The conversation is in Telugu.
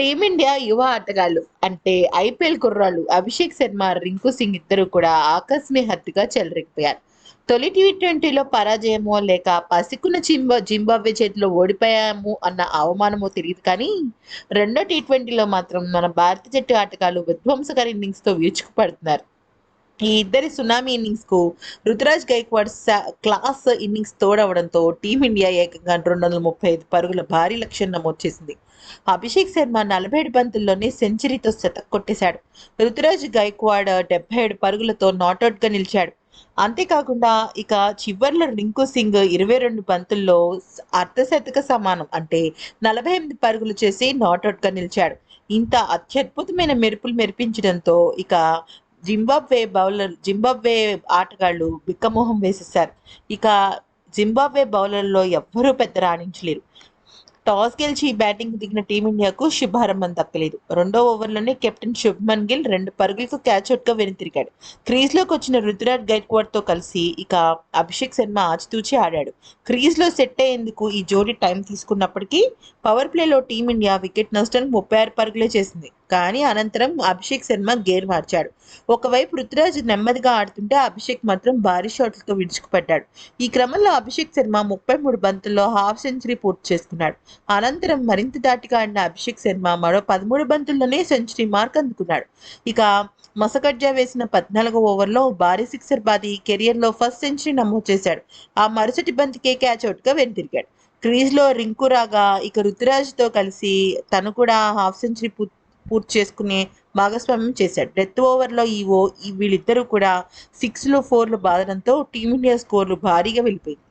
టీమిండియా యువ ఆటగాళ్ళు అంటే ఐపీఎల్ కుర్రాళ్ళు అభిషేక్ శర్మ రింకు సింగ్ ఇద్దరు కూడా ఆకస్మిక చెలరిగిపోయారు. తొలి టీ ట్వంటీలో పరాజయమో లేక పసికున్న జింబా జింబాబ్వే చేతిలో ఓడిపోయాము అన్న అవమానమో తెలియదు కానీ రెండో టీ ట్వంటీలో మాత్రం మన భారత జట్టు ఆటగాళ్ళు విధ్వంసకర ఇన్నింగ్స్తో విరుచుకుపడుతున్నారు. ఈ ఇద్దరి సునామీ ఇన్నింగ్స్కు రుతురాజ్ గైక్వాడ్ క్లాస్ ఇన్నింగ్స్ తోడవడంతో టీమిండియా ఏకంగా రెండు వందల ముప్పై ఐదు పరుగుల భారీ లక్ష్యం నమోదు చేసింది. అభిషేక్ శర్మ నలభై ఏడు బంతుల్లోనే సెంచరీతో శతక్ కొట్టేశాడు. రుతురాజ్ గైక్వాడ్ డెబ్బై ఏడు పరుగులతో నాట్అవుట్గా నిలిచాడు. అంతేకాకుండా ఇక చివర్లో రింకు సింగ్ ఇరవై రెండు బంతుల్లో అర్ధశతక సమానం అంటే నలభై ఎనిమిది పరుగులు చేసి నాట్అవుట్గా నిలిచాడు. ఇంత అత్యద్భుతమైన మెరుపులు మెరిపించడంతో ఇక జింబాబ్వే బౌలర్ జింబాబ్వే ఆటగాళ్ళు బిక్కమోహం వేసేశారు. ఇక జింబాబ్వే బౌలర్లో ఎవ్వరూ పెద్ద రాణించలేరు. టాస్ గెలిచి బ్యాటింగ్ దిగిన టీమిండియాకు శుభారంభం దక్కలేదు రెండో ఓవర్లోనే కెప్టెన్ శుభ్మన్ గిల్ రెండు పరుగులకు క్యాచ్ అవుట్గా వెనుతిరిగాడు. క్రీజ్లోకి వచ్చిన రుతురాజ్ గైక్వాడ్తో కలిసి ఇక అభిషేక్ శర్మ ఆచితూచి ఆడాడు. క్రీజ్లో సెట్ అయ్యేందుకు ఈ జోడీ టైం తీసుకున్నప్పటికీ పవర్ ప్లేలో టీమిండియా వికెట్ నష్టానికి ముప్పై ఆరు పరుగులే చేసింది. కానీ అనంతరం అభిషేక్ శర్మ గేర్ మార్చాడు. ఒకవైపు రుతురాజ్ నెమ్మదిగా ఆడుతుంటే అభిషేక్ మాత్రం భారీ షాట్లతో విడుచుకుపడ్డాడు ఈ క్రమంలో అభిషేక్ శర్మ ముప్పై మూడు బంతుల్లో హాఫ్ సెంచరీ పూర్తి చేసుకున్నాడు. అనంతరం మరింత దాటిగా ఆడిన అభిషేక్ శర్మ మరో పదమూడు బంతుల్లోనే సెంచరీ మార్క్ అందుకున్నాడు ఇక మసకడ్జా వేసిన పద్నాలుగో ఓవర్లో భారీ సిక్సర్ బాది కెరియర్లో ఫస్ట్ సెంచరీ నమోదు చేశాడు. ఆ మరుసటి బంతికే క్యాచ్ అవుట్గా వెనుతిరిగాడు. క్రీజ్లో రింకు రాగా ఇక రుతురాజ్తో కలిసి తను కూడా హాఫ్ సెంచరీ పూర్తి పూర్తి చేసుకునే భాగస్వామ్యం చేశాడు. డెత్ ఓవర్లో ఈ ఓ ఈ వీళ్ళిద్దరూ కూడా సిక్స్లు ఫోర్లు బాదడంతో టీమిండియా స్కోర్లు భారీగా వెళ్ళిపోయింది.